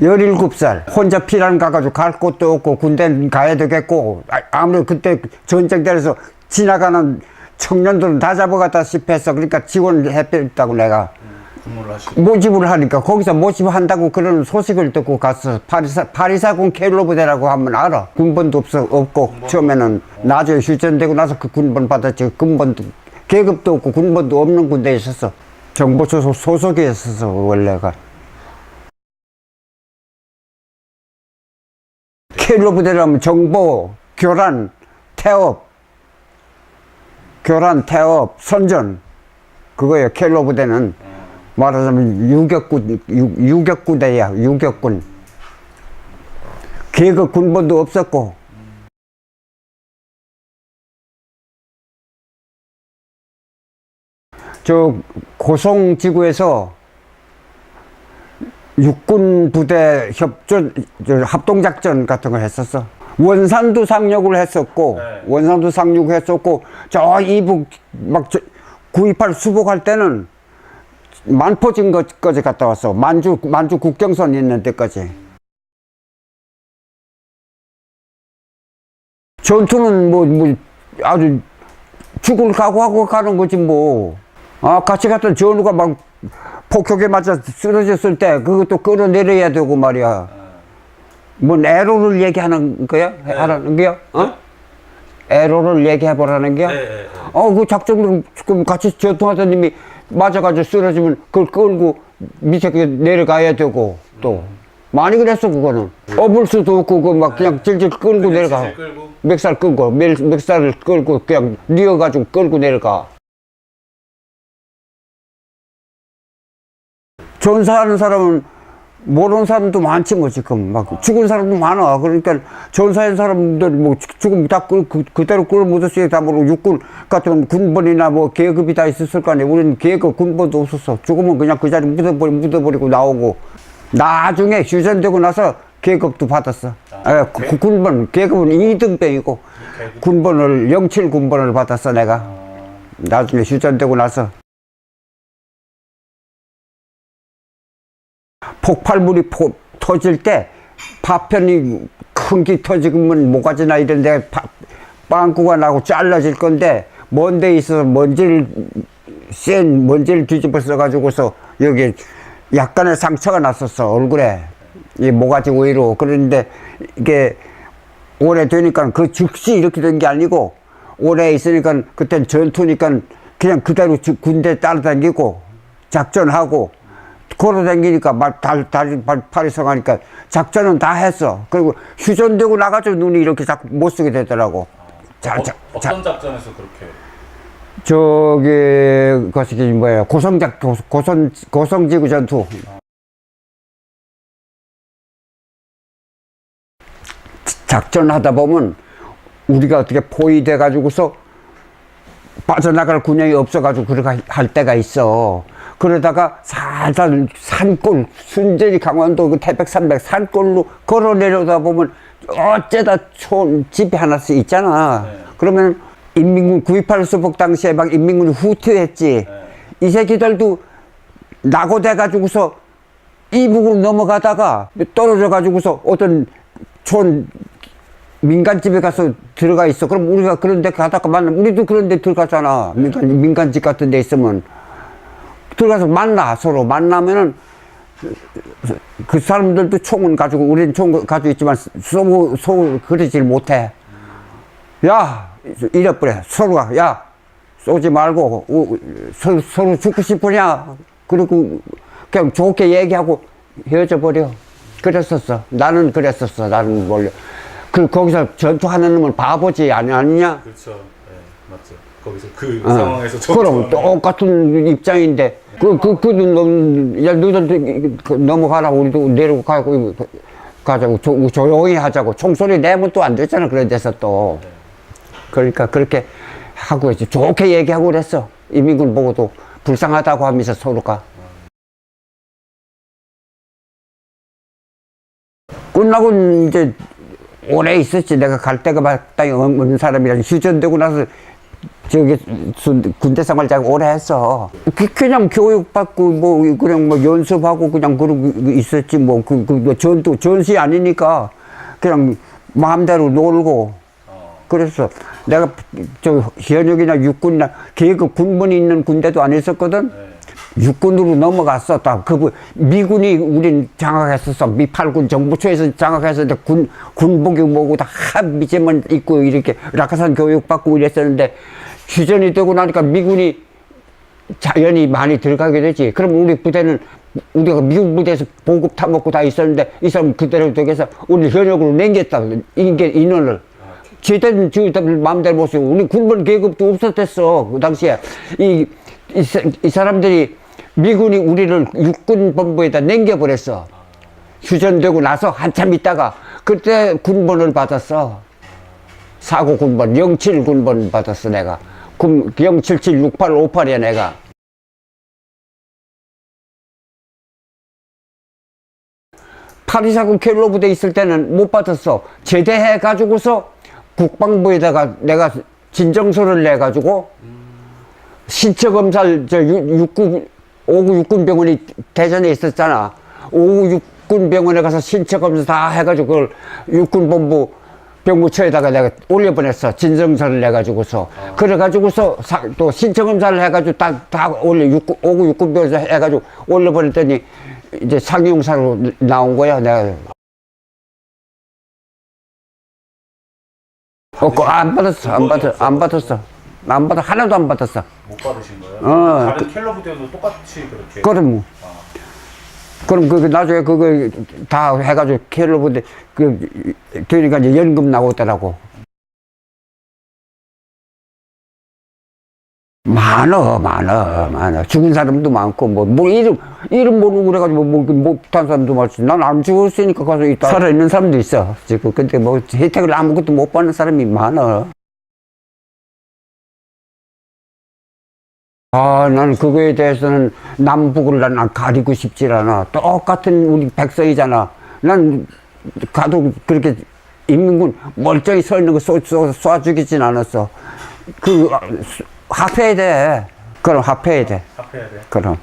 17살 혼자 피난 가가지고 갈 곳도 없고 군대 가야 되겠고 아- 아무래도 그때 전쟁ter에서 지나가는 청년들은 다 잡아갔다시피 했어. 그러니까 지원을 해뺐다고 내가. 모집을 하니까 거기서 모집한다고 그런 소식을 듣고 갔어. 파리사, 파리사군 켈로브대라고 하면 알아. 군번도 없어 없고. 처음에는 나중에 휴전되고 나서 그 군번 받았지. 군번도 계급도 없고 군번도 없는 군대에 있었어. 정보 소속 소속에 있었어 원래가 켈로브대라면 정보 교란 태업 교란 태업 선전. 그거예요 켈로브대는. 말하자면 유격군 유- 유격부대야 유격군. 계급 군번도 없었고. 저 고성 지구에서 육군 부대 협전 저 합동 작전 같은 걸 했었어. 원산도 상륙을 했었고 네. 원산도 상륙을 했었고 저 이북 막 저, 928 수복할 때는 만포진 것까지 갔다 왔어. 만주 만주 국경선 있는 데까지. 전투는 뭐, 뭐 아주 죽을 각오하고 가는 거지 뭐. 아 같이 갔던 전우가 막 폭격에 맞아 쓰러졌을 때 그것도 끌어내려야 되고 말이야. 뭐 에로를 얘기하는 거야? 하라는 거야? 어? 에로를 얘기해 보라는 거야? 네, 네, 네. 어, 그 작전을 그럼 같이 전투하던 님이 맞아가지고 쓰러지면 그걸 끌고 밑에 그 내려가야 되고 또 많이 그랬어 그거는 업을 수도 없고 그막 그냥 질질 끌고 내려가 끌고 멱살 끌고 멱, 멱살을 끌고 그냥 뉘어가지고 끌고 내려가 전사하는 사람은 모르는 사람도 많지 뭐 지금 막 죽은 사람도 많아. 그러니까 전사한 사람들 뭐 죽- 죽으면 다 그, 그, 그대로 끌어 묻었어요. 다 모르고 육군 같은 군번이나 뭐 계급이 다 있었을 거 아니야 우리는 계급 군번도 없었어. 죽으면 그냥 그 자리 묻어버리, 묻어버리고 나오고. 나중에 휴전되고 나서 계급도 받았어. 아, 구- 구- 군번 계급은 2등병이고 계급. 군번을 07 군번을 받았어 내가. 나중에 휴전되고 나서 폭발물이 포, 터질 때 파편이 큰 게 터지면 모가지나 이런 데 파- 빵꾸가 나고 잘라질 건데 먼 데 있어서 먼지를 센 먼지를 뒤집어 써가지고서 여기 약간의 상처가 났었어 얼굴에. 이 모가지 위로. 그런데 이게 오래 되니까 그 즉시 이렇게 된 게 아니고 오래 있으니까 그땐 전투니까 그냥 그대로 주- 군대 따라다니고 작전하고 걸어 다니니까 말, 달, 다리, 발, 팔이 성하니까 작전은 다 했어. 그리고 휴전되고 나가지고 눈이 이렇게 자꾸 못 쓰게 되더라고. 자, 자, 어, 자, 어떤 작전에서 그렇게 저기, 그것이 뭐예요. 고성작, 고- 고성, 고성지구 전투. 작전하다 보면 우리가 어떻게 포위돼 가지고서 빠져나갈 군형이 없어가지고 그렇게 할 때가 있어. 그러다가 살살 산골, 순전히 강원도 그 태백산맥 산골로 걸어 내려다 보면 어째다 촌, 집이 하나씩 있잖아. 네. 그러면 인민군 9.28 수복 당시에 막 인민군이 후퇴했지. 이 새끼들도 낙오돼 가지고서 이북으로 넘어가다가 떨어져 가지고서 어떤 촌 민간집에 가서 들어가 있어. 그럼 우리가 그런 데 가다가 만나. 우리도 그런 데 들어가잖아. 민간, 민간집 같은 데 있으면. 들어가서 만나, 서로. 만나면은 그 사람들도 총은 가지고, 우리는 총 가지고 있지만 쏘고, 쏘고 그러질 못해. 야! 이래버려. 서로가, 야! 쏘지 말고, 우- 서로, 서로 죽고 싶으냐? 그리고 그냥 좋게 얘기하고 헤어져 버려. 그랬었어. 나는 그랬었어. 나는 원래. 그, 거기서 전투하는 놈은 바보지, 아니, 아니냐? 그렇죠. 네, 맞죠. 거기서 그 어. 상황에서 그럼 전투하면- 똑같은 입장인데 그그그 놈, 야 너희들 그 넘어가라 우리도 내리고 가고 가자고 조, 조용히 하자고 총소리 내면 또 안 되잖아 그런 데서 또. 그러니까 그렇게 하고 이제 좋게 얘기하고 그랬어. 이민군 보고도 불쌍하다고 하면서 서로가. 끝나고 이제 오래 있었지. 내가 갈 데가 마땅히 없는 사람이라 휴전되고 나서 저기 순- 군대 생활 잘 오래 했어. 그- 그냥 교육받고 뭐 그냥 뭐 연습하고 그냥 그러고 있었지 뭐그 그 전투 전시 아니니까 그냥 마음대로 놀고 어. 그랬어. 내가 저 현역이나 육군이나 계급 군번이 있는 군대도 안 있었거든. 네. 육군으로 넘어갔어. 딱그 미군이 우린 장악했었어. 미 8군 정부초에서 장악했었는데 군 군복이 뭐고 다 미제만 입고 이렇게 낙하산 교육 받고 이랬었는데 휴전이 되고 나니까 미군이 자연히 많이 들어가게 되지. 그럼 우리 부대는 우리가 미국 부대에서 보급 타먹고 다 있었는데 이 사람 그대로 되게서 우리 현역으로 남겼다. 이게 인원을. 지들 지들 마음대로 못 쓰고 우리 군번 계급도 없었댔어 그 당시에 이, 이, 사- 이 사람들이 미군이 우리를 육군 본부에다 남겨버렸어 휴전되고 나서 한참 있다가 그때 군번을 받았어 사고 군번 07 군번 받았어 내가 군077 68 58이야 내가 파리사군 켈로 부대 있을 때는 못 받았어. 제대해 가지고서 국방부에다가 내가 진정서를 내 가지고 신체 검사를 저 육- 육군 오구 육군병원이 대전에 있었잖아. 오구 육군병원에 가서 신체 검사 다 해가지고 그걸 육군본부 병무처에다가 내가 올려보냈어. 진정서를 내가지고서. 그래가지고서 사- 또 신체 검사를 해가지고 다, 다 올려, 육군, 오구 육군병원에서 해가지고 올려보냈더니 이제 상용사로 나온 거야. 내가. 어, 안 받았어. 안 받았어. 안 받았어. 안 받아. 하나도 안 받았어. 못 받으신 거예요? 어, 다른 켈러 부대도 똑같이 그렇게. 그럼 뭐. 그럼 그 나중에 그거 다 해가지고 켈러분데 그 그러니까 이제 연금 나오더라고. 많어, 많어, 많어. 죽은 사람도 많고, 뭐, 뭐, 이름, 이름 모르고 그래가지고, 뭐, 못한 사람도 많지. 난 안 죽었으니까 가서 있다. 살아있는 사람도 있어. 지금. 근데 뭐, 혜택을 아무것도 못 받는 사람이 많아. 아, 나는 그거에 대해서는 남북을 난 가리고 싶질 않아. 똑같은 우리 백성이잖아. 난 가도 그렇게 인민군 멀쩡히 서 있는 거 쏘, 쏘, 쏴 죽이진 않았어. 그, 아, 수- 합해야 돼. 그럼 합해야 돼. 합해야 돼. 그럼.